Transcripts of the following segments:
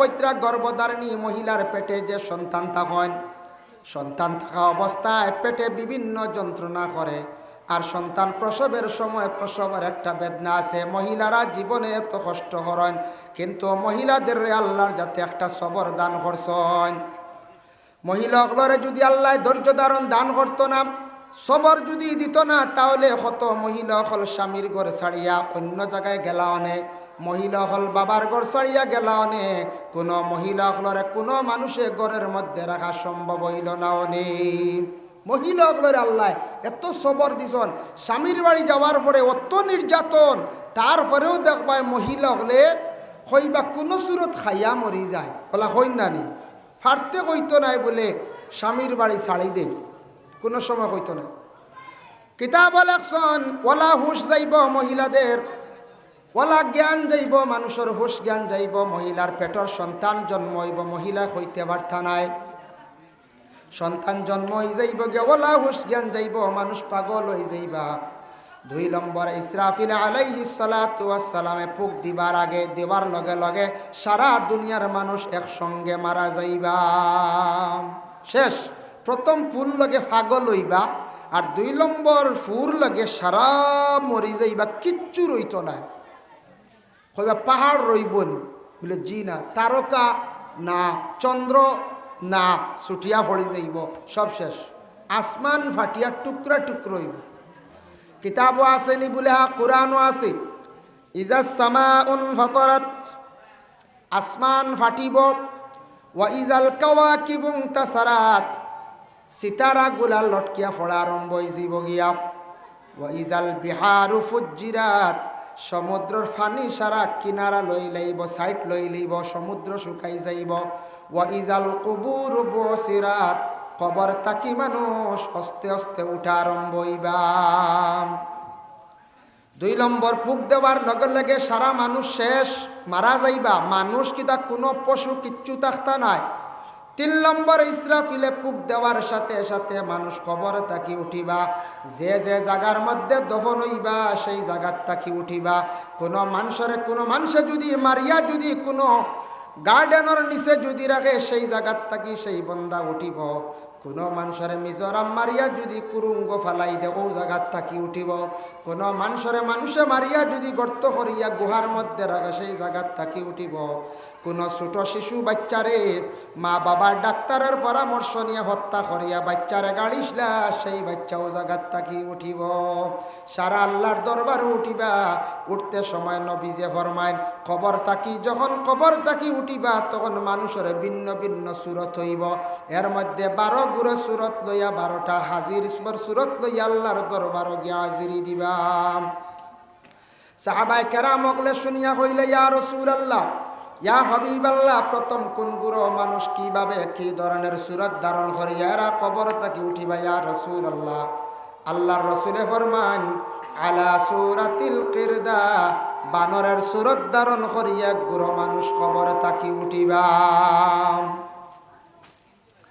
কৈত্রা গর্ভধারিণী মহিলার পেটে যে সন্তান থাকেন, সন্তান থাকা অবস্থায় পেটে বিভিন্ন যন্ত্রণা করে। আর সন্তান প্রসবের সময় প্রসবের একটা বেদনা আছে। মহিলারা জীবনে এত কষ্ট করেন, কিন্তু মহিলাদের আল্লাহর যাতে একটা সবর দান করছেন। মহিলাগুলোরে যদি আল্লাহ ধৈর্য ধারণ দান করতো না, সবর যদি দিত না, তাহলে কত মহিলা হল স্বামীর ঘর ছাড়িয়া অন্য জায়গায় গেলা অনেক মহিলা হল বাবার ঘর ছাড়িয়া গেলা অনেক। কোনো মহিলা হলরে কোনো মানুষে ঘরের মধ্যে রাখা সম্ভব হইল না অনেক। মহিলাগুলোর আল্লাহ, এত সবর দিছন। স্বামীর বাড়ি যাওয়ার পরে অত নির্যাতন, তারপরেও দেখবায় মহিলা হলে হইবা কোনো সুরত খাইয়া মরি যায়। বলা হইন না নি। ফাটতে কইতো নাই বলে স্বামীর বাড়ি ছাড়ি দে। কোনো সময় কইতো না। কিতাব লেখছন ওলা হুশ যাইব মহিলাদের। ওলা জ্ঞান যাইব মানুষের হুশ জ্ঞান যাইব মহিলার পেটর সন্তান জন্ম হইব মহিলা হইতে বার্তা নাই। সন্তান জন্ম হয়ে যাইব গে, ওলা হুশ জ্ঞান যাইব, মানুষ পাগল হয়ে যাইবা। দুই নম্বর ইসরাফিল আলাইহি সালামে ফুক দিবার আগে, দেবার লগে লগে সারা দুনিয়ার মানুষ একসঙ্গে মারা যাইবা। শেষ, প্রথম ফুল লগে পাগল হইবা আর দুই নম্বর ফুর লগে সারা মরি যাইবা, কিচ্ছু রইত না হইবা পাহাড় রইবন। বলে, জি না, তারকা না, চন্দ্র না ছুটিয়া পড়ি যাইব, সব শেষ। আসমান ফাটিয়া টুকরা টুকরো হইব। কিতাবও আসেনি বলে হা কোরআনও আছে। ইজা সামা উন ফতরত, আসমান ফাটিব, ওয়া ইজাল কাওয়া কিবুং তাসারাত। সিতারা গুলা লটকিয়া ফড়া আরম্ভ হইব গিয়া। ওয়া ইজাল বিহারু ফুজিরাত সমুদ্রর ফানি সারা কিনারা লই লইব সাইড লই লইব, সমুদ্র শুকাই যাইব। ওয়া ইজাল কুবুর বসিরাত, কবর তাকি মানুষ অস্তে অস্তে উঠা আরম্ভ দুই নম্বর, ফুক দেওয়ার লগে লগে সারা মানুষ শেষ, মারা যাইবা। মানুষ কিতা কোনো পশু কিচ্ছু থাকতা নাই। তিন নম্বর ইসরাফিলে পুক দেওয়ার সাথে সাথে মানুষ কবর তাকি উঠিবা। যে যে জায়গার মধ্যে দফন হইবা, সেই জায়গার তাকি উঠিবা। কোনো মানুষের, কোনো মানুষে যদি মারিয়া, যদি কোনো গার্ডেনের নিচে যদি রাখে, সেই জায়গার তাকি সেই বন্দা উঠিব। কোনো মানুষের মিজোরাম মারিয়া যদি কুরুঙ্গ ফালাই দে ও জায়গার থাকি উঠিব। কোনো মানুষের মানুষে মারিয়া যদি গর্ত করিয়া গুহার মধ্যে রাখে, সেই জায়গার থাকি উঠিব। কোনো ছোট শিশু বাচ্চারে মা বাবার ডাক্তারের পরামর্শ নিয়ে হত্যা করিয়া বাচ্চারে গাড়িসলা সেই বাচ্চাও জায়গার থাকি উঠিব। সারা আল্লাহর দরবারে উঠিবা, উঠতে সময় নবীজে ফরমাইন, খবর তাকি যখন খবর তাকি উঠিবা, তখন মানুষের ভিন্ন ভিন্ন সুরত হইব। এর মধ্যে বারো গুরো সুরত লইয়া বারোটা হাজির সুরত লইয়া আল্লাহর দরবার গিয়া হাজিরি দিবা। সাহাবাই কেরাম অগলে শুনিয়া হইলে, ইয়া রসুল আল্লাহ ইয়া হাবিব আল্লাহ প্রথম কোন গুরু মানুষ কীভাবে কি ধরনের সুরত ধারণ করিয়া এরা কবর তাকে উঠিবা, ইয়া রসুল আল্লাহ আল্লাহর রসুলে ফরমান, আলা সুরাতিল কিরদা, বানরের সুরত ধারণ করিয়া গুরু মানুষ কবর তাকি উঠিবা।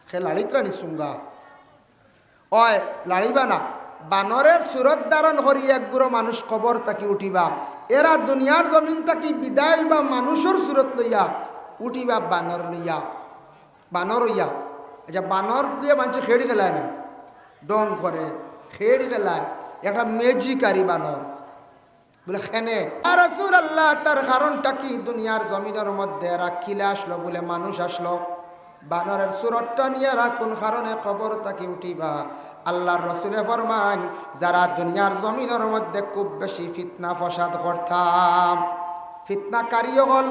সে লাড়িত্রাণী সুঙ্গা অয় লাড়িবা না বানরের সুরত ধারণ করি একগুলো মানুষ কবর তাকি উঠিবা এরা দুনিয়ার জমিন তাকি বিদায় বা মানুষের সুরত লইয়া উঠিবা বানর লইয়া বানর হইয়া আচ্ছা বানর দিয়ে মানুষ খেড়ি গেলায় না ডং করে খেড়ি গেলায় একটা মেজিকারি বানর বলে খেনে আর আল্লাহ তার কারণটা কি দুনিয়ার জমিনের মধ্যে এরা কিলে আসলো বলে মানুষ আসলো বানরের সুরটটা নিয়ে কোন কারণে কবর তাকে উঠিবা? আল্লাহর রসুলে ফরমান, যারা দুনিয়ার জমিনের মধ্যে খুব বেশি ফিতনা ফসাদ করতাম ফিতনা কারিও হল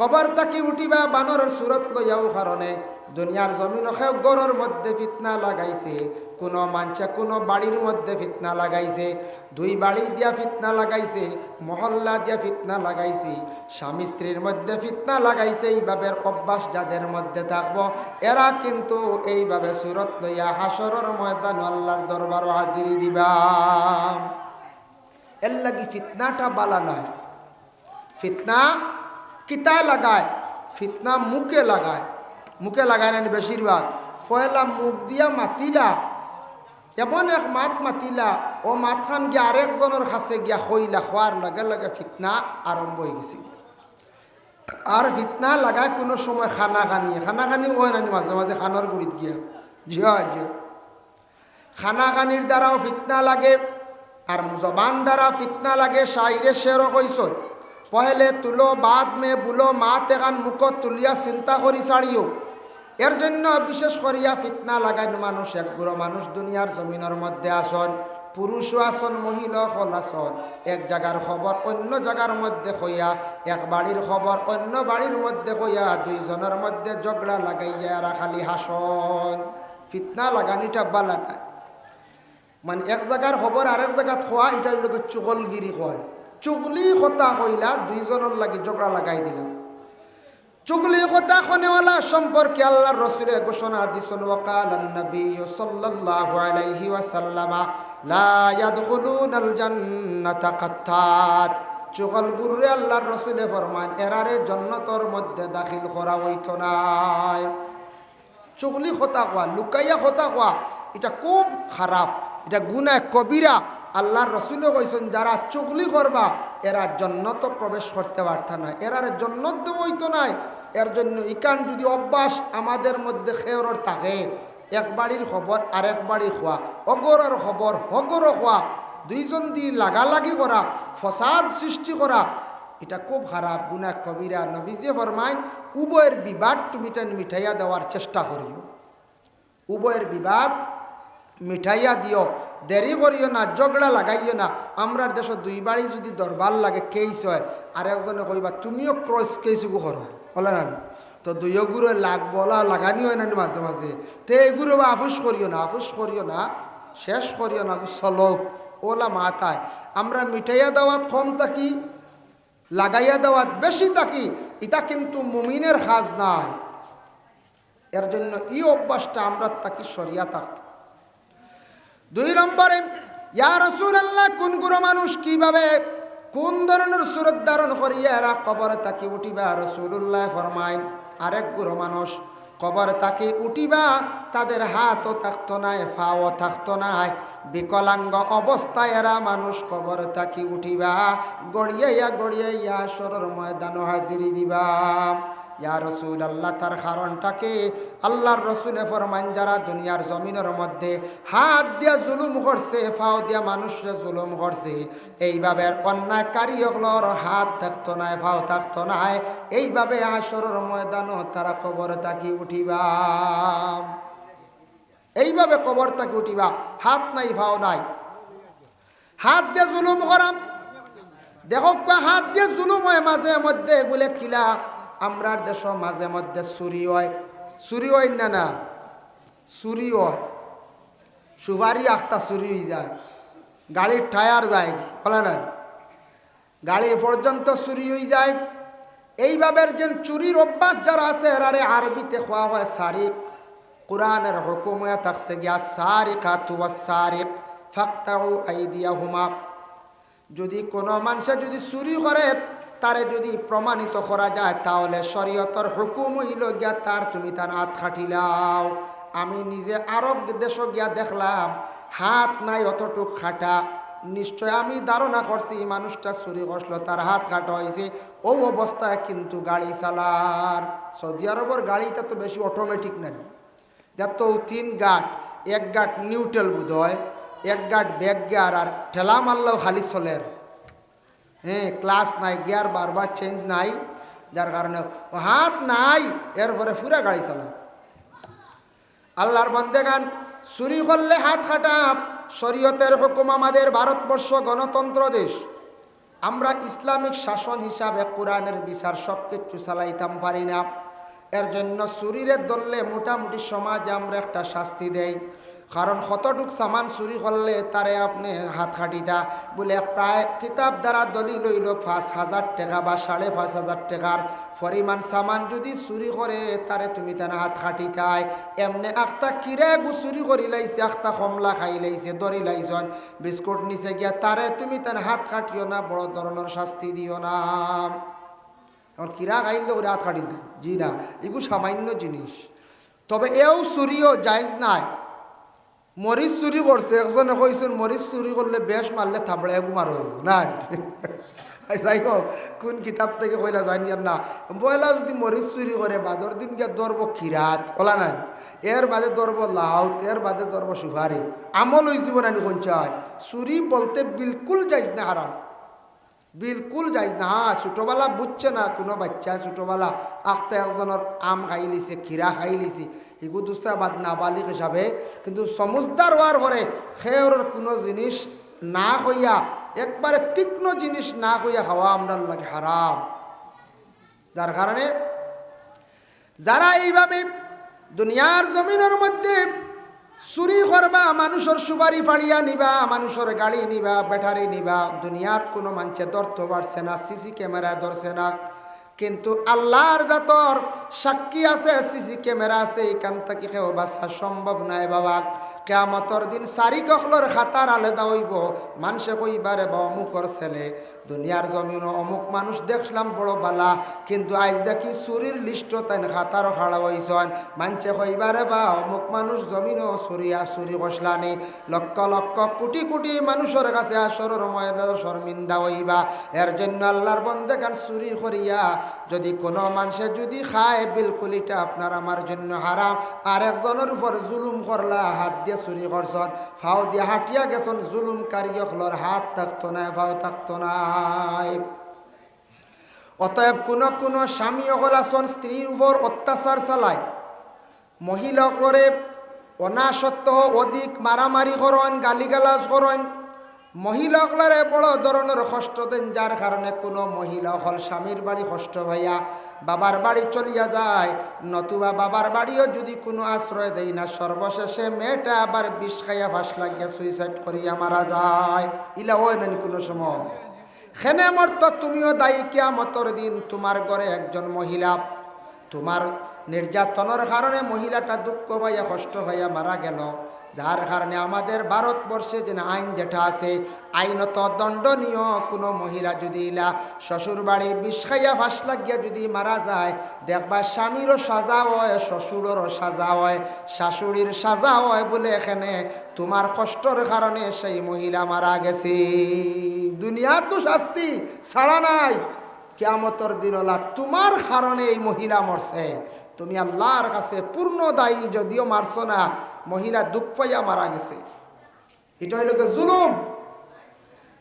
কবর তাকে উঠিবা বানরের সুরত লইয়াও কারণে। দুনিয়ার জমিন গড়ের মধ্যে ফিতনা লাগাইছে, কোনো মাঞ্চা, কোনো বাড়ির মধ্যে ফিতনা লাগাইছে, দুই বাড়ি দিয়া ফিতনা লাগাইছে, মহল্লা দিয়া ফিতনা লাগাইছে, স্বামী স্ত্রীর মধ্যে ফিতনা লাগাইছে এইভাবে অভ্যাস যাদের মধ্যে থাকব, এরা কিন্তু এইভাবে সুরত লইয়া হাসরের ময়দান আল্লাহর দরবার হাজিরি দিবা। এর লাগি ফিতনাটা বালা নয়। ফিতনা কিতায় লাগায়? ফিতনা মুখে লাগায়। মুখে লাগায় না বেশিরভাগ। পয়লা মুখ দিয়া মাতিলা, এমন এক মাত মাতিলা, ও মাতখান গিয়া আরেকজনের কাছে গিয়া হইলা খোয়ার লগে লগে ফিতনা আরম্ভ হয়ে গেছে আর ফিতনা লাগায় কোনো সময় খানা খানি খানা খানি হয় না মাঝে মাঝে খানার গুড়িত গিয়া? জিয়া জিয়া খানা খানির দ্বারাও ফিতনা লাগে আর জবান দ্বারা ফিতনা লাগে শাইরে শেরও কইস পহেলে তুলো, বাদ মে, বুলো মা তেগান মুখ তুলিয়া চিন্তা করি ছাড়িও এর জন্য বিশেষ করিয়া ফিতনা লাগাইন মানুষ একগুলো মানুষ দুনিয়ার জমিনের মধ্যে আসন, পুরুষও আসন মহিলা হল আসন। এক জায়গার খবর অন্য জায়গার মধ্যে হইয়া, এক বাড়ির খবর অন্য বাড়ির মধ্যে হইয়া, দুইজনের মধ্যে ঝগড়া লাগাইয়া এরা খালি হাসন। ফিতনা লাগানিটা বালা না মানে এক জায়গার খবর আরেক জায়গাত খোয়া এটা চুগলগিরি কয় চুগলি কথা কইলা দুইজনের লাগি ঝগড়া লাগাই দিলাম। চুগলি কথা খনেওয়ালা সম্পর্কে আল্লাহর রসুলের ঘোষণা দিছেন ওয়াকাল নবী সাল্লাল্লাহু আলাইহি ওয়াসাল্লামা, লা ইয়াদখুলুনাল জান্নাতা কাত্তাত। চুগল গুররে আল্লাহর রসুলে ফরমান, এরারে জান্নাতর মধ্যে দাখিল করা হইতো নাই। চুগলি কথা কোয়া, লুকাইয়া কথা কোয়া, এটা খুব খারাপ, এটা গুনায় কবিরা। আল্লাহর রসুলে কইছেন, যারা চুগলি করবা, এরা জন্নত প্রবেশ করতে পারত না, এরার জন্নত হইতো নাই। এর জন্য ইকান যদি অভ্যাস আমাদের মধ্যে খেয়রর থাকে, এক বাড়ির খবর আরেক বাড়ি খোয়া, অগরের খবর, হগরও খোয়া, দুইজন দি লাগালাগি করা, ফসাদ সৃষ্টি করা, এটা খুব খারাপ গুনা কবিরা নবীজে ফরমাইন, উভয়ের বিবাদ তুমি তেন মিঠাইয়া দেওয়ার চেষ্টা করিও। উভয়ের বিবাদ মিঠাইয়া দিও, দেরি করিও না, ঝগড়া লাগাইও না। আমরার দেশ দুই বাড়ি যদি দরবার লাগে কেইস হয় আর একজনে কইবা, তুমিও ক্রস কেইসুকু করো। না। তো দুইও গুড়ে লাগ বলা লাগানি হয় না মাঝে মাঝে। তে এগুলো বা আফুস করিও না আফুস করিও না, শেষ করিও না চলক ওলা মাথায়। আমরা মিঠাইয়া দেওয়াত কম থাকি, লাগাইয়া দেওয়াত বেশি থাকি এটা কিন্তু মুমিনের হাজ নাই। এর জন্য এই অভ্যাসটা আমরা তাকে সরিয়া থাকতাম দুই নম্বরে, ইয়া রসুল আল্লাহ কোন গুরু মানুষ কীভাবে কোন ধরনের সুরত ধারণ করিয়া এরা কবর তাকে উঠিবা রসুল্লাহ ফরমাইন। আরেক গুরু মানুষ, কবর তাকে উঠিবা, তাদের হাতও থাকতো নাই ফাও থাকতো নাই বিকলাঙ্গ অবস্থায় এরা মানুষ কবর তাকে উঠিবা, গড়িয়াইয়া গড়িয়াইয়া সরর ময়দান হাজিরি দিবা। ইয়া রসুল আল্লাহ তার কারণটাকে আল্লাহর রসুলে ফরমান যারা দুনিয়ার জমিনের মধ্যে হাত দিয়া জুলুম করছে ফাও দিয়া মানুষরে জুলুম করছে, এইভাবে অন্যায়কারী হলোর হাত থাকতো নাই ফাও থাকতো নাই এইভাবে আসরের ময়দানও তারা কবর তাকি উঠিবা। এইভাবে কবর তাকি উঠিবা, হাত নাই ফাও নাই। হাত দিয়ে জুলুম করাম। দেখো, হাত দিয়ে জুলুম হয়, মাঝে মধ্যে বলে, কিলা আমরার দেশ মাঝে মধ্যে চুরি হয়। চুরি হয় না না। চুরি হয়। সুপারি আখতা চুরি হয়ে যায়। গাড়ির টায়ার যায়, বলে না? গাড়ি পর্যন্ত চুরি হয়ে যায়। এইভাবে যে চুরির অভ্যাস যারা আছে এরারে আরবিতে খোয়া হয়, সারিক। কোরআনের হুকুম থাকছে গিয়া সারিকা তুয়া সারিক, ফাক্তাউ আইদিয়া হুমা যদি কোনো মানুষে যদি চুরি করে তারে যদি প্রমাণিত করা যায়, তাহলে শরীয়তর হুকুম হইল গিয়া তার তুমি তার হাত খাটিলাও আমি নিজে আরব দেশ গিয়া দেখলাম, হাত নাই অতটুক খাটা। নিশ্চয় আমি ধারণা করছি মানুষটা চুরি করছিল, তার হাত কাটা হয়েছে ও অবস্থায় কিন্তু গাড়ি চালার। সৌদি আরবের গাড়িটা তো বেশি অটোমেটিক নেন যার তো তিন গাট, এক গাট নিউট্রেল বোধ হয় এক গাট ব্যাগ গিয়ার আর ঠেলা মারলেও খালি চলের। হ্যাঁ ক্লাস নাই, গিয়ার বারবার চেঞ্জ নাই। যার কারণে হাত নাই, এরপরে পুরা গাড়ি চালায়। আল্লাহর বন্দেগান চুরি করলে হাত খাটা, শরীয়তের হুকুম আমাদের ভারতবর্ষ গণতন্ত্র দেশ। আমরা ইসলামিক শাসন হিসাবে কোরআনের বিচার সব কিছু চালাইতাম পারি না। এর জন্য চুরিরে দললে মোটামুটি সমাজে আমরা একটা শাস্তি দেই। কারণ কতটুক সামান চুরি করলে তারে আপনি হাত খাটিতা বলে প্রায় কিতাব দ্বারা দলি লইল পাঁচ হাজার টাকা বা সাড়ে পাঁচ হাজার টাকার পরিমাণ সামান যদি চুরি করে তারে তুমি তার হাত খাটিতাই এমনি আখতা কিরে চুরি করি লাইছে আখতা কমলা খাই লাইছে দরি লাইছন বিস্কুট নিচে গিয়া তারে তুমি তার হাত খাটিও না, বড় ধরনের শাস্তি দিও না। এখন কিরা খাইলে ওরে হাত খাটিল জি না এগুলো সামান্য জিনিস তবে এও চুরিও জায়জ নাই। মরিচ চুরি করছে, একজনে কইছেন, মরিচ চুরি করলে বেশ মারলে থাবড়ে গুমার হইব না। যাই হোক, কোন কিতাব থেকে কইলা জানি আর না। বয়লা যদি মরিচ চুরি করে, বাদর দিন গিয়ে দরব কিরাত ওলা নাই। এর বাদে দরব লাউত, এর বাদে দরব সুহারি আমল ওই জীবন আনি কোন চায় চুরি বলতে বিলকুল যাইজ না হারাম। বিলকুল যাইজ না। হ্যাঁ ছোটোবেলা বুঝছে না, কোনো বাচ্চা ছোটোবেলা আখতে একজনের আম খাই লিছে, খিরা খাই লিছে। এগু দুসরা বাদ নাবালিক হিসাবে। কিন্তু সমজদার হওয়ার পরে সেওর কোনো জিনিস না হইয়া একবারে তীক্ষ্ণ জিনিস না হইয়া খাওয়া আমরা লাগে হারাম যার কারণে যারা এইভাবে দুনিয়ার জমিনের মধ্যে চুরি করবা মানুষের সুপারি ফাড়িয়া নিবা মানুষের গাড়ি নিবা ব্যাটারি নিবা, দুনিয়াত কোনো মানুষে ধরতে পারছে না সিসি ক্যামেরা ধরছে না কিন্তু আল্লাহর জাতর সাক্ষী আছে, সিসি ক্যামেরা আছে, এখান থেকে কেউ বাঁচা সম্ভব নয় বাবা। কেয়ামতর দিন সারি কখলর খাতার আলাদা হইব। মানুষে কইবারে বা অমুকর ছেলে। দুনিয়ার জমিন অমুক মানুষ দেখলাম বড় বালা। কিন্তু আজ দেখি চুরির লিস্ট তাই খাতারও খাড়া হইছন। মানছে কইবারে বা, অমুক মানুষ জমিনও চুরিয়া চুরি কষলানি লক্ষ লক্ষ কোটি কোটি মানুষের কাছে আসরের ময়দার শর্মিন্দা হইবা। এর জন্য আল্লাহর বন্দে গান চুরি করিয়া, যদি কোনো মানুষে যদি খায় বিলকুল এটা আপনার আমার জন্য হারাম। আর একজনের উপর জুলুম করলা, হাত দিয়ে চুরি করছন। ফাও দিয়ে হাঁটিয়া গেছন, জুলুমকারী অখলর হাত থাকতো না, ফাও থাকতো নাই। অতএব কোনো কোনো স্বামী অকল আসন স্ত্রীর উপর অত্যাচার চালায়। মহিলা অকলরে অনাসত্য অধিক মারামারি করেন গালিগালাজ করেন মহিলা অকলরে বড় ধরনের কষ্ট দেন যার কারণে কোনো মহিলা হল স্বামীর বাড়ি কষ্ট হইয়া বাবার বাড়ি চলিয়া যায়, নতুবা বাবার বাড়িও যদি কোনো আশ্রয় দেয় না সর্বশেষে মেয়েটা আবার বিষ খাইয়া ফাঁস লাগিয়া সুইসাইড করিয়া মারা যায়। ইলা হয় না কোনো সময়। হেনে মর্ত, তুমিও দায়ী কিয়ামতর দিন তোমার ঘরে একজন মহিলা। তোমার নির্যাতনের কারণে মহিলাটা দুঃখ ভাইয়া কষ্ট ভাইয়া মারা গেল। যার কারণে আমাদের ভারতবর্ষে যে আইন যেটা আছে, আইনত দণ্ডনীয় কোনো মহিলা যদি ইলা শ্বশুর বাড়ি বিষ খাইয়া ফাঁস লাগিয়া যদি মারা যায়, দেখবা স্বামীরও সাজা হয়, শ্বশুরেরও সাজা হয়, শাশুড়ির সাজা হয় বলে এখানে তোমার কষ্টর কারণে সেই মহিলা মারা গেছে। দুনিয়া তো শাস্তি ছাড়া নাই। কেমতর দিনলা তোমার কারণে এই মহিলা মরছে। তুমি আল্লাহর কাছে পূর্ণ দায়ী, যদিও মারছো না মহিলা দুঃখ পাইয়া মারা গেছে। এটা হইল জুলুম।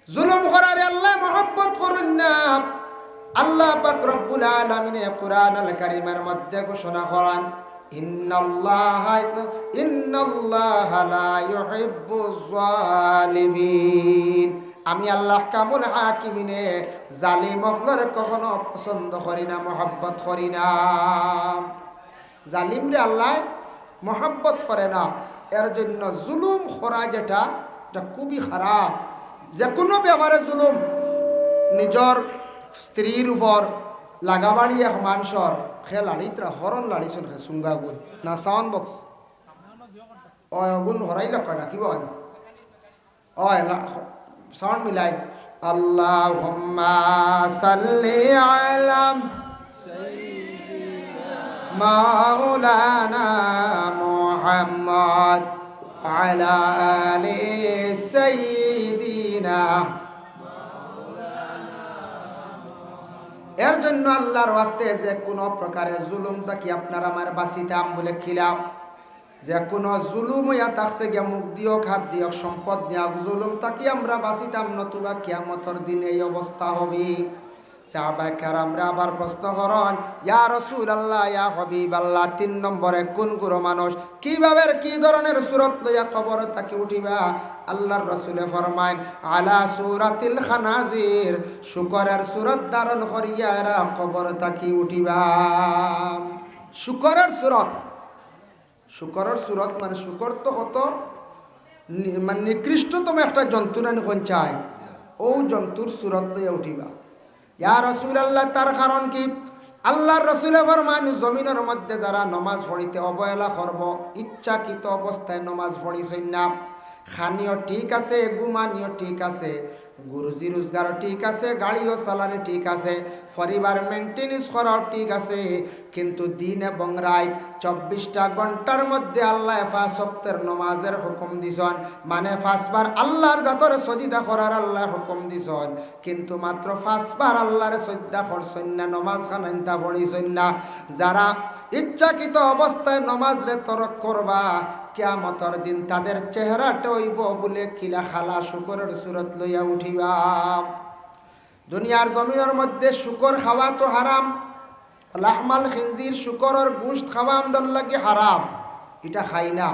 জুলুম করারে আল্লাহ মহব্বত করুন না। আল্লাহ পাক রব্বুল আলামিনে কোরআন আল কারীমের মধ্যে ঘোষণা করেন লা আমি আল্লাহ কামুল হাকিমিনে জালিম অফলরে কখনো পছন্দ করি না, মহব্বত করি না। জালিমরে আল্লাহ মহব্বত করে না। এর জন্য জুলুম করা যেটা, এটা খুবই খারাপ। যে কোনো ব্যাপারে জুলুম। নিজর স্ত্রীর উপর লাগাবাড়ি এক মানুষর সে লাড়িতরা হরণ লাড়িছন সে সুঙ্গা গুণ না সাউন্ড বক্স। অয়, গুণ হরাই লক্কা ডাকিব অয় সাউন্ড মিলাই। আল্লাহ সাল্লি আলাম مولانا محمد على آل سيدنا এর জন্য আল্লাহর ওয়াস্তে যে কোনো প্রকারের জুলুম তাকে আপনার আমার বাঁচিতাম বলে খিলাম যে কোনো জুলুম হইয়া থাকছে গিয়া মুখ দিয়ক হাত দিয়ক সম্পদ দিয়ক জুলুম তাকে আমরা বাঁচিতাম নতুবা কিয়ামতর দিনে এই অবস্থা হবে সাহাবাহার আমরা আবার প্রশ্ন করন, ইয়া রসুল আল্লাহ ইয়া হবিব আল্লাহ তিন নম্বরে কোন গুরু মানুষ? কীভাবে কি ধরনের সুরত লইয়া কবর তাকে উঠিবা? আল্লাহর রসুলে ফরমাইন আলা সুরাতিল খানাজির, শুকরের সুরত ধারণ করিয়া এরা কবর তাকে উঠিবা। শুকরের সুরত শুকরের সুরত মানে শুকর তো কত? মানে নিকৃষ্টতম একটা জন্তু না কোন চায়। ও জন্তুর সুরত লইয়া উঠিবা। ইয়া রসুল আল্লাহ তার কারণ কি? আল্লাহর রসুলে ফরমান, জমিনের মধ্যে যারা নমাজ পড়িতে অবহেলা করব, ইচ্ছাকৃত অবস্থায় নমাজ পড়িছেন না খানিও ঠিক আছে, গুমানিও ঠিক আছে গুরুজি রোজগারও ঠিক আছে, গাড়িও চালারে ঠিক আছে, পরিবার মেনটেনেন্স করাও ঠিক আছে, কিন্তু দিন এবং রাত চব্বিশটা ঘণ্টার মধ্যে আল্লাহ ফাঁস শক্তের নমাজের হুকুম দিছন। মানে ফাঁসবার আল্লাহর জাতরে সজিদা করার আল্লাহ হুকুম দিছন। কিন্তু মাত্র ফাঁসবার আল্লাহর সজ্জা করছেন না নমাজ খানাইন্তা পড়িছেন না। যারা ইচ্ছাকৃত অবস্থায় নমাজ রে তরক করবা কেয়ামতর দিন তাদের চেহারাটা হইব বলে কিলা খালা শুকরের সুরত লইয়া উঠিবা। দুনিয়ার জমিনের মধ্যে শুকর খাওয়া তো হারাম, লাহমাল খিনজির শুকরের গুষ্ট খাওয়া আমদার লাগে হারাম, এটা খাই না।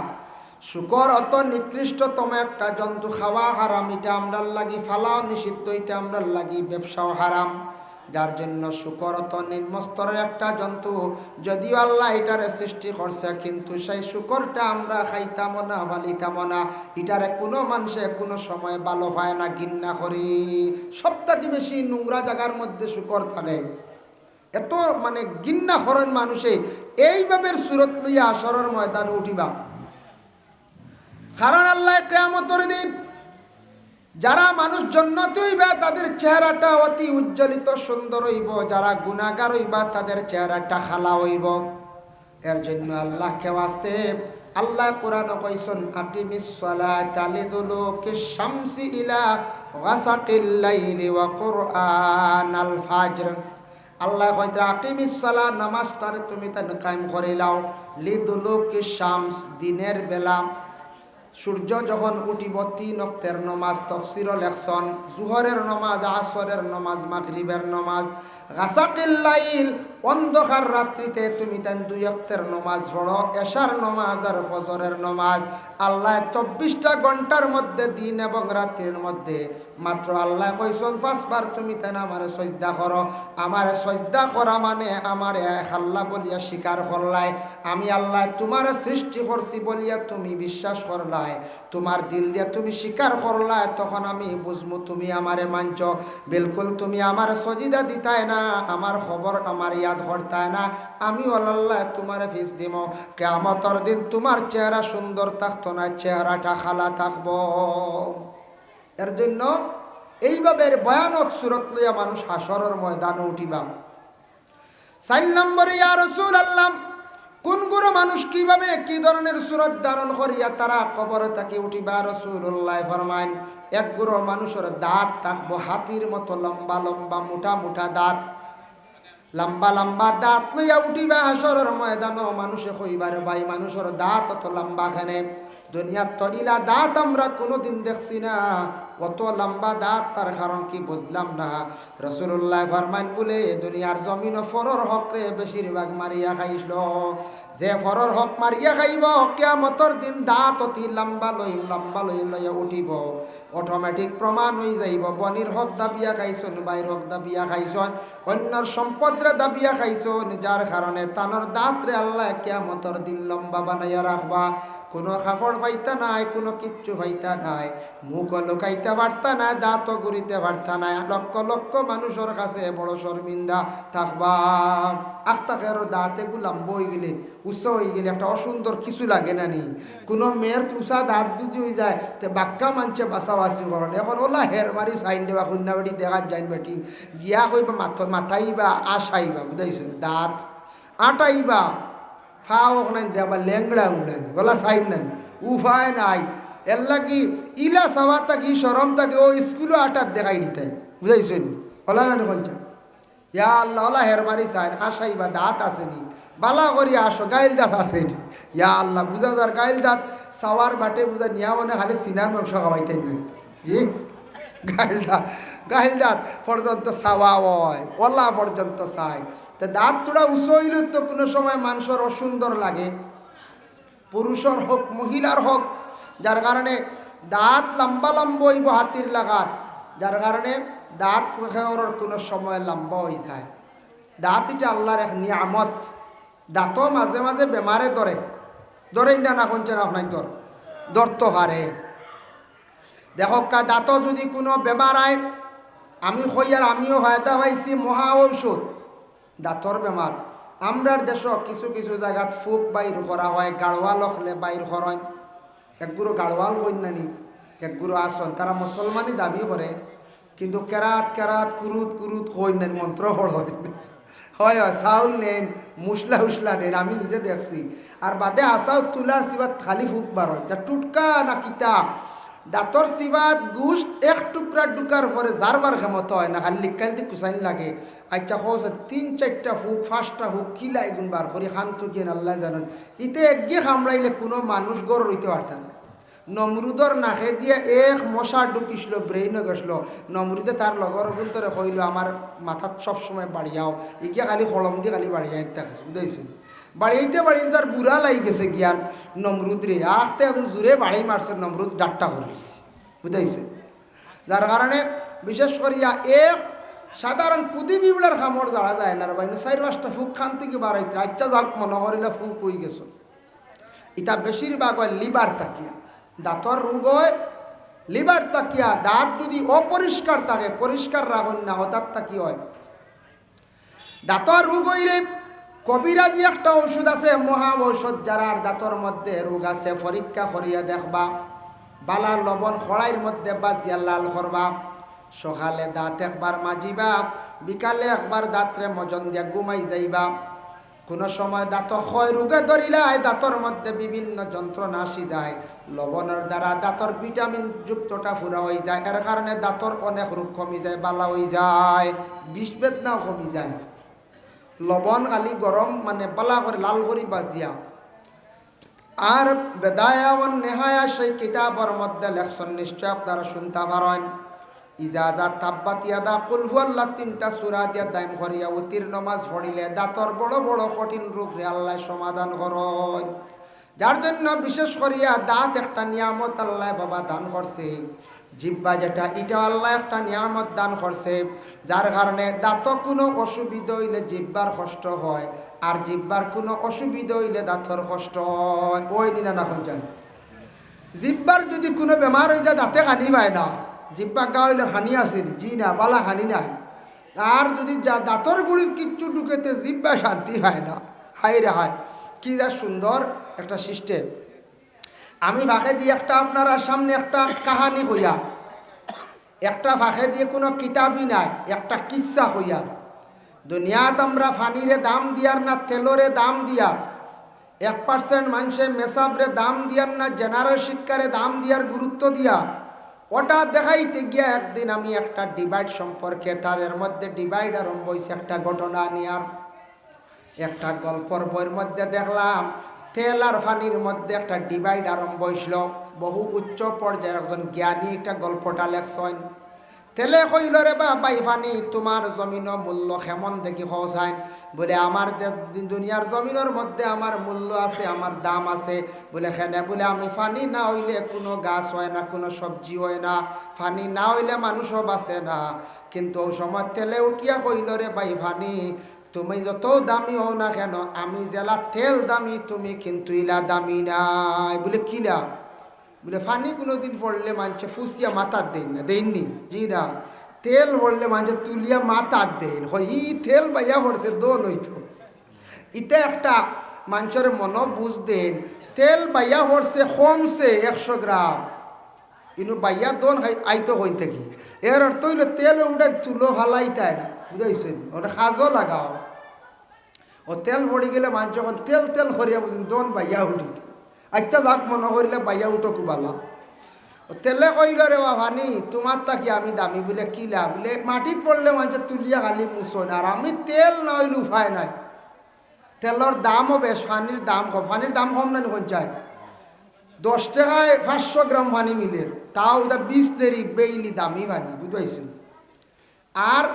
শুকর অত নিকৃষ্টতম একটা জন্তু, খাওয়া হারাম, এটা আমরার লাগি ফালাও নিষিদ্ধ, এটা আমরার লাগি ব্যবসাও হারাম। যার জন্য শুকর অত নিম্নস্তরের একটা জন্তু, যদিও আল্লাহ এটারে সৃষ্টি করছে, কিন্তু সেই শুকরটা আমরা খাইতাম না ভালিতাম না। এটারে কোনো মানুষে কোনো সময় ভালো হয় না গিন্না করি। সবথেকে বেশি নোংরা জায়গার মধ্যে শুকর থাকে। এত মানে গিন্না হরণ মানুষে, এইভাবে সুরত লইয়া আসরের ময়দানে উঠিবা। কারণ আল্লাহ কেয়ামতর দিন যারা মানুষ জন্নত হইবা, তাদের চেহারাটা অতি উজ্জ্বলিত সুন্দর হইব। যারা গুণাগার হইবা, তাদের চেহারাটা খালা হইব। এর জন্য আল্লাহকে ওয়াস্তে আল্লাহ কোরআন কইসন আকিমিস সালাতা লিদুলুকি শামসি ইলা লাইলি ওয়া কুরআনাল ফাজর। আল্লাহ কইতে, আকিমিস সালা নামাজটার তুমি তান কায়েম লাও। লিদুলুকি শামস দিনের বেলা সূর্য যখন উঠিব তিন অক্তের নমাজ, তফসির লেখসন, জুহরের নমাজ, আসরের নমাজ, মাগরিবের নমাজ গাছাকিল্লাইল অন্ধকার রাত্রিতে তুমি তেন দুই অক্তের নমাজ পড়ো, এশার নমাজ আর ফজরের নমাজ। আল্লাহ চব্বিশটা ঘণ্টার মধ্যে দিন এবং রাত্রির মধ্যে মাত্র আল্লাহ কইসন, পাঁচবার তুমি তেন আমার সজদা করো। আমার সজদা করা মানে আমার এক আল্লাহ বলিয়া স্বীকার করলাই। আমি আল্লাহ তোমার সৃষ্টি করছি বলিয়া তুমি বিশ্বাস করলাই। তোমার দিল দিয়া তুমি স্বীকার করলা তখন আমি বুঝব তুমি আমারে মানছ। বিলকুল তুমি আমার সজিদা দিতাই না, আমার খবর আমার ইয়াদ করতায় না। আমি আল্লাহ তোমার ফিস দিব। কেমতর দিন তোমার চেহারা সুন্দর থাকতো না, চেহারাটা খালা থাকব। এর জন্য এইভাবে ভয়ানক সুরত লইয়া মানুষ হাসরের ময়দানে উঠিবা। চার নম্বরে, ইয়া রসুল আল্লাহ কোন গুরু মানুষ কীভাবে কি ধরনের সুরত ধারণ করিয়া তারা কবরে তাকে উঠিবা? রসুল্লাহ ফরমাইন, এক গুরু মানুষের দাঁত থাকব হাতির মতো লম্বা লম্বা মোটা মোটা দাঁত। লম্বা লম্বা দাঁত লইয়া উঠিবা হাসরের ময়দানও মানুষে কইবারে, ভাই, মানুষের দাঁত অত লম্বা খানে দুনিয়ার তো ইলা দাঁত আমরা কোনোদিন দেখছি না। অত লম্বা দাঁত, তার কারণ কি বুঝলাম না। রসুল্লাহ ফরমান বলে দুনিয়ার জমিন ফরর হকরে বেশিরভাগ মারিয়া খাইছিল যে ফরর হক মারিয়া খাইব, কেয়ামতর দিন দাঁত অতি লম্বা লই লম্বা লই লইয়া উঠিব। অটোমেটিক প্রমাণ হয়ে যাইব, বনির হক দাবিয়া খাইছন, বাইর হক দাবিয়া খাইছন, অন্যর সম্পদরে দাবিয়া খাইছন, যার কারণে তানোর দাঁতরে আল্লাহ কেয়ামতর দিন লম্বা বানাইয়া রাখবা। কোনো কাপড় পাইতা নাই, কোনো কিচ্ছু পাইতা নাই। মুখ লুকাইতে পারতা না, দাঁতও ঘুরিতে পারতা না। লক্ষ লক্ষ মানুষের কাছে বড় শর্মিন্দা থাকবা। আখতাকের দাঁত এগুলাম বই গেলে উৎস হয়ে গেলে একটা অসুন্দর কিছু লাগে না নি। কোনো মেয়ের তুষা দাঁত যদি হয়ে যায়, তে বাক্কা মানছে বাসাবাসি করেন এখন ওলা হের মারি সাইন দেবা কন্যা বেটি দেখা যাইন বেটি। গিয়া কইবা মাথ, মাথাইবা, আশাইবা বুঝাইছেন দাঁত আটাইবা। ফা ওখানে দেবা, ল্যাংড়া উড়েন গলা সাইন নানি উফায় নাই। এর লাগি ইলা সবার তাকি সরম তাকে ও স্কুলও আটার দেখাই নিতে বুঝাইছেন? ওলা না পঞ্চা ইয়া আল্লাহ ওলা হের মারি সাইন আশাইবা দাঁত আসেনি বালা করি আসো, গাইল দাঁত আসেনি ইয়া আল্লাহ, বুঝা যার গাইল দাঁত, সাওয়ার বাটে বুঝা নিয়া মনে খালি সিনার মাংস খাওয়াইতেন না। জি? গাইল দাঁত গাইল দাঁত পর্যন্ত সাওয়া হয়, ওলা পর্যন্ত চাই তা দাঁত তোরা উঁচু তো কোনো সময় মানুষের অসুন্দর লাগে। পুরুষের হোক, মহিলার হোক যার কারণে দাঁত লম্বা লম্বা হইব হাতির লাগাত। যার কারণে দাঁত খেওয়ার কোনো সময় লম্বা হয়ে যায়। দাঁত এটা আল্লাহর এক নিয়ামত। দাঁতও মাঝে মাঝে বেমারে ধরে। ধরেই না না কোনছেন আপনার ধর। ধরতে পারে কা দাঁত যদি কোনো বেমার আয়, আমি হইয়ার আমিও হয়তা পাইছি মহা ঔষধ। দাঁতর বেমার। আমরার দেশ কিছু কিছু জায়গাত ফুক বাইর করা হয়, গাড়োয়াল হলে বাইর করেন একগুলো গাড়োয়াল কন্যানি, একগুরো আসন। তারা মুসলমানই দাবি করে, কিন্তু কেরাত কেরাত, কুরুত কুরুত কই নেন মন্ত্র হল। হয় হয়, চাউল নেন, মুসলা উসলা নেন, আমি নিজে দেখছি। আর বাদে আসাও তুলার সিবাত খালি ফুক বার হয় টুটকা না কিতা? দাঁতর সিবাত গুষ্ট এক টুকরা টুকার পরে যারবার ক্ষমতা হয়, না খালি লিকাল দি কুসাইন লাগে আচ্ছা হোস তিন চারটা ফুক পাঁচটা ফুক কিলাই গুণ বার করি শান্ত গিয়ে আল্লাহ জানেন। ইতে একগিয়ে কামড়াইলে কোনো মানুষ গড় রইতে পারতাম না নমরুদর নাকে দিয়ে এক মশা ঢুকিছিল ব্রেইনে গেছিল। নমরুদে তার লগর গুন্তরে কইল আমার মাথাত সবসময় বাড়িয়াও ইগিয়া খালি কলম দিয়ে খালি বাড়িয়া দেখাছে বুঝাইছেন বাড়িয়াইতে বাড়িয়ে তার বুড়া লাগি গেছে জ্ঞান নমরুদ রে আখতে এখন জোরে বাড়ি মারছে, নমরুদ ডাট্টা করিস। বুঝাইছে? যার কারণে বিশেষ করিয়া এক সাধারণ কুদি বিবলার খামর যাওয়া যায় না বাইন চার পাঁচটা ফুক খান থেকে বাড়াইতে আচ্ছা যাক, মনে করিলে ফুক হয়ে গেছ। ইটা বেশিরভাগ হয় লিভার তাকিয়া। দাঁতর রোগ হয়, লিভার তাকিয়া, দাঁত যদি অপরিষ্কার থাকে, পরিষ্কার রাখুন না হঠাৎ তাকি হয়। দাঁতর রোগ হইলে কবিরাজি একটা ওষুধ আছে, মহা ঔষধ, যারার দাঁতর মধ্যে রোগ আছে, পরীক্ষা করিয়া দেখবা। বালা লবণ খড়াইয়ের মধ্যে বাজিয়া লাল করবা। সকালে দাঁত একবার মাজিবা বিকালে একবার দাঁতরে মজন দিয়া ঘুমাই যাইবা। কোনো সময় দাঁত ক্ষয় রোগে ধরিলাই দাঁতর মধ্যে বিভিন্ন যন্ত্রণা আসি যায়। লবণের দ্বারা দাঁতর ভিটামিন যুক্তটা ফুরা হয়ে যায়, এর কারণে দাঁতর অনেক রোগ কমি যায়, বালা হয়ে যায়, বিষ বেদনাও কমি যায়। লবণ আলি গরম মানে বালা করে লাল করি বাজিয়া। আর বেদায়াবন নেহায়া সেই কিতাবর মধ্যে লেখছেন নিশ্চয় আপনারা শুনতে পারেন ইজাজা তাব্বাতিয়াদা কুলহুয়াল্লা তিনটা সুরা দিয়া দাইম করিয়া উতির নমাজ পড়িলে দাঁতর বড় বড় কঠিন রোগ রে আল্লাহ সমাধান করন যার জন্য বিশেষ করিয়া দাঁত একটা নিয়ামত আল্লাহ বাবা দান করছে জিব্বা যেটা, এটা আল্লাহ একটা নিয়ামত দান করছে, যার কারণে দাঁত কোনো অসুবিধা হইলে জিব্বার কষ্ট হয়, আর জিব্বার কোনো অসুবিধা হইলে দাঁতর কষ্ট হয়। ওই নিনা না যায় জিব্বার যদি কোনো বেমার হয়ে যায়, দাঁতে কানি পায় না। জিব্বা গা হইলে হানি আছে, জি না, বালা হানি নাই। আর যদি যা দাঁতর গুড়ির কিচ্ছু ঢুকেতে জিব্বা শান্তি হয় না হাই রে হায়, কি যা সুন্দর একটা সিস্টেম আমি ভাষে দিয়ে একটা আপনারা সামনে একটা কাহানি হইয়া, একটা ভাষে দিয়ে কোনো কিতাবই নাই, একটা কিচ্ছা হইয়া। দুনিয়াত আমরা ফানিরে দাম দিয়ার না তেলরে দাম দিয়ার। এক পার্সেন্ট মানুষের মেসাবরে দাম দিয়ার না, জেনারেল শিক্ষারে দাম দিয়ার গুরুত্ব দিয়ার। ওটা দেখাইতে গিয়া একদিন আমি একটা ডিভাইড সম্পর্কে, তাদের মধ্যে ডিভাইড আরম্ভ হয়েছে একটা ঘটনা নিয়ার একটা গল্পর বইয়ের মধ্যে দেখলাম তেল আর ফানির মধ্যে একটা ডিভাইড আরম্ভ হয়েছিল বহু উচ্চ পর্যায়ের একজন জ্ঞানী একটা গল্পটা লেখছেন। তেলে কইল, রে বা বাই ফানি, তোমার জমিন মূল্য কেমন দেখি হসাইন বলে, আমার দুনিয়ার জমিনের মধ্যে আমার মূল্য আছে, আমার দাম আছে। বলে, খেনে, বলে, আমি ফানি না হইলে কোনো গাছ হয় না, কোনো সবজি হয় না। ফানি না হইলে মানুষও বাঁচে না। কিন্তু ওই সময় তেলে উঠিয়া কইল, রে বাই ফানি তুমি যত দামি হও না কেন, আমি জেলা তেল দামি, তুমি কিন্তু ইলা দামি নাই। বলে কিলা বলে ফানি কোনো দিন পড়লে মানছে ফুসিয়া মাথার দেন না দেননি জি না তেল পড়লে মানছে তুলিয়া মাথার দেন। হয় ই তেল বাইয়া পড়ছে, দোন হইতো। ইতে একটা মানুষের মন বুঝ দেন, তেল বাইয়া পড়ছে কমছে একশো গ্রাম। কিন্তু বাইয়া দোন আইতো হই থাকি এর অর্থ হইলে তেল উঠে তুলো ভালাইতাই না। বুঝাইছেন। ওটা সাজও লাগাও। ও তেল পড়ে গেলে মানুষ তেল তেল হরিয়া বুঝুন, দোন বাইয়া উঠিত আচ্ছা যাক, মনে করিলে বাইয়া উঠো কুবালা। তেলে কইল রে ভানি তোমার তাকি আমি দামি বলে কিলা বলে মাটিত পড়লে মানুষ তুলিয়া খালি মুছন, আর আমি তেল না হইলে উপায় নাই। তেলর দামও বেশ পানির দাম কম। পানির দাম কম না চাই? দশ টাকায় পাঁচশো গ্রাম পানি মিলের তাও ওটা বিশ দেরি বেইলি দামি পানি বুঝাইছেন আর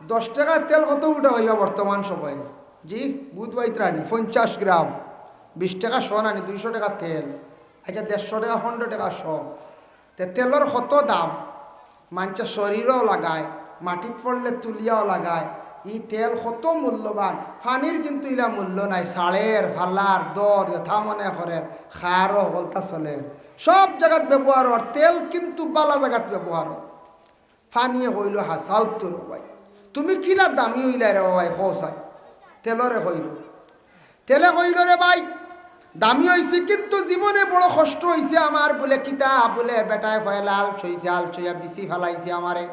দশ টাকার তেল কত উঠা হইবা বর্তমান সময়ে? জি বুধবাই রানি পঞ্চাশ গ্রাম। বিশ টাকা শ নানি দুইশো টাকা তেল। আচ্ছা দেড়শো টাকা, পনেরো টাকা শ তে তেলের কত দাম? মানুষের শরীরও লাগায়, মাটিত পড়লে তুলিয়াও লাগায়। ই তেল কত মূল্যবান? পানির কিন্তু ইলা মূল্য নাই। শাড়ের ফালার দর যথা মনে করেন খারও বলতা চলে। সব জায়গাত ব্যবহার হর তেল কিন্তু বালা জায়গাত ব্যবহার হর ফানিয়ে হইল হাসাও তোর ভাই তুমি কিলা দামি হইলাই রে ভাই হসাই তেলরে হইল। তেলে হইল রে ভাই দামি হয়েছে কিন্তু জীবনে বড় কষ্ট হয়েছে আমার বলে কিতা বলে বেটায় ফয়লা আল ছইছে আল ছইয়া বিচি ফেলাইছে আমারে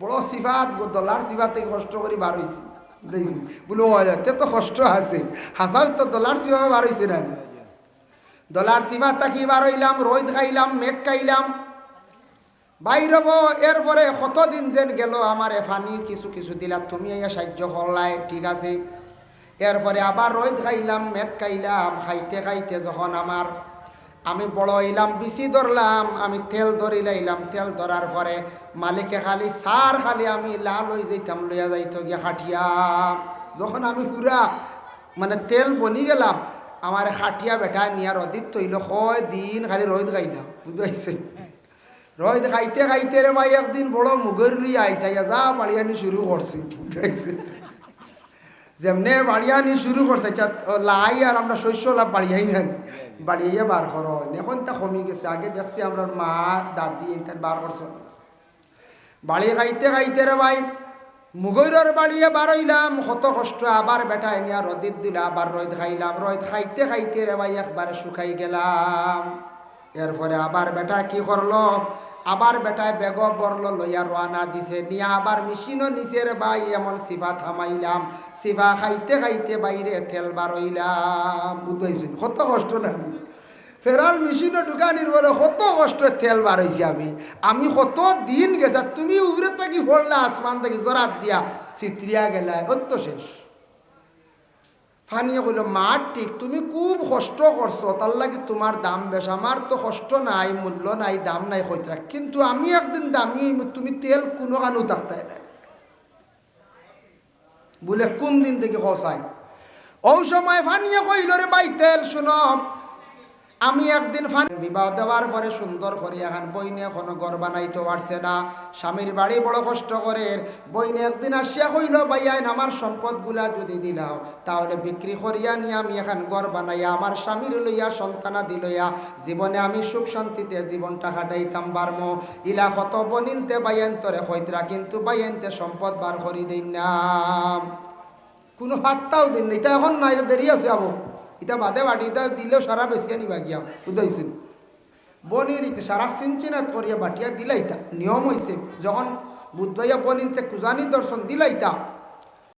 বড় সিফাত দলার সিফাত কষ্ট করে বার হয়েছি দেখছি বলে ও এতে তো কষ্ট আছে। হাসাও তো দলার সিফা বার হয়েছে না দলার সিফাত থাকি বার হইলাম রোদ খাইলাম মেঘ খাইলাম। বাইরব, এরপরে কতদিন যেন গেল আমার এফানি কিছু কিছু দিলা তুমি ইয়া সাহায্য করলাই, ঠিক আছে? এরপরে আবার রোদ খাইলাম, মেঘ খাইলাম, খাইতে খাইতে যখন আমার আমি বড় হইলাম, বিচি ধরলাম, আমি তেল ধরি লাইলাম, তেল ধরার পরে মালিকে খালি সার খালি আমি লাল হয়ে যাইতাম, লইয়া যাইতো গিয়া খাটিয়া। যখন আমি পুরা মানে তেল বনি গেলাম, আমার খাটিয়া বেটা নিয়ার অদিত তৈল কয় দিন খালি রোদ খাইলাম বুঝতে রোদ খাইতে খাইতে রে মাই একদিন বড় মুগের লই আইসা যা বাড়িয়ানি শুরু করছি। যেমনে বাড়িয়ানি শুরু করছে লাই আর আমরা শস্য লাভ বাড়িয়াই না বাড়িয়ে বার করো। এখন তা কমে গেছে। আগে দেখছি আমরা মা, দাদি তার বার করছে। বাড়ি খাইতে খাইতে রে ভাই, মুগৈরের বাড়িয়ে বারইলাম কত কষ্ট, আবার বেটা এনিয়া রদিত দিলা, আবার রোদ খাইলাম। রোদ খাইতে খাইতে রে ভাই, একবারে শুকাই গেলাম। এরপরে আবার বেটা কি করল? আবার বেটায় বেগ বরলো লইয়া রোয়ানা দিছে। নিয়ে আবার মেশিনও নিচের ভাই, এমন সিফা থামাইলাম। সিফা খাইতে খাইতে বাইরে তেল বারইলাম। বুঝতেছেন? কত কষ্ট নাকি ফেরার মেশিনও ঢুকানির বলে কত কষ্ট তেল বাড়াইছি আমি। আমি কত দিন গেছে, তুমি উপরে থাকি পড়লা আসমান থেকে জরাত দিয়া চিত্রিয়া গেলা অত শেষ। ফানিয়ে কইল মার ঠিক তুমি খুব কষ্ট করছ, তার লাগে তোমার দাম বেশ, আমার তো কষ্ট নাই, মূল্য নাই, দাম নাই হইতরা কিন্তু আমি একদিন দামি, তুমি তেল কোনো কানু থাকতে নাই। বলে, কোন দিন থেকে কসাই ও সময় ফানিয়ে কইল রে বাই তেল শুনো আমি একদিন বিবাহ দেওয়ার পরে সুন্দর করে এখন বইনে কোনো ঘর বানাইতে পারছে না। স্বামীর বাড়ি বড় কষ্ট করে। বইনে একদিন আসিয়া কইল ভাইয়াইন আমার সম্পদগুলা যদি দিলাও, তাহলে বিক্রি করিয়া নিয়ে আমি এখন ঘর বানাইয়া আমার স্বামীর লইয়া সন্তানা দিলইয়া জীবনে আমি সুখ শান্তিতে জীবনটা কাটাইতাম, বারমো। ইলা কত বনিনতে বাইয়ান তরে হইতরা কিন্তু বাইয়ানতে সম্পদ বার করি দিন না। কোনো হাতটাও দিন না এটা এখন নাই দেরি আছে আবো। এটা বাদে বাটি এটা দিলেও সারা বেশি আনি গিয়া উদয়সিন বনির ইতে সারা সিনচিনাত করিয়া বাটিয়া দিলাইতা, নিয়ম হয়েছে যখন বুদ্ধইয়া বনিনতে কুজানি দর্শন দিলাইতা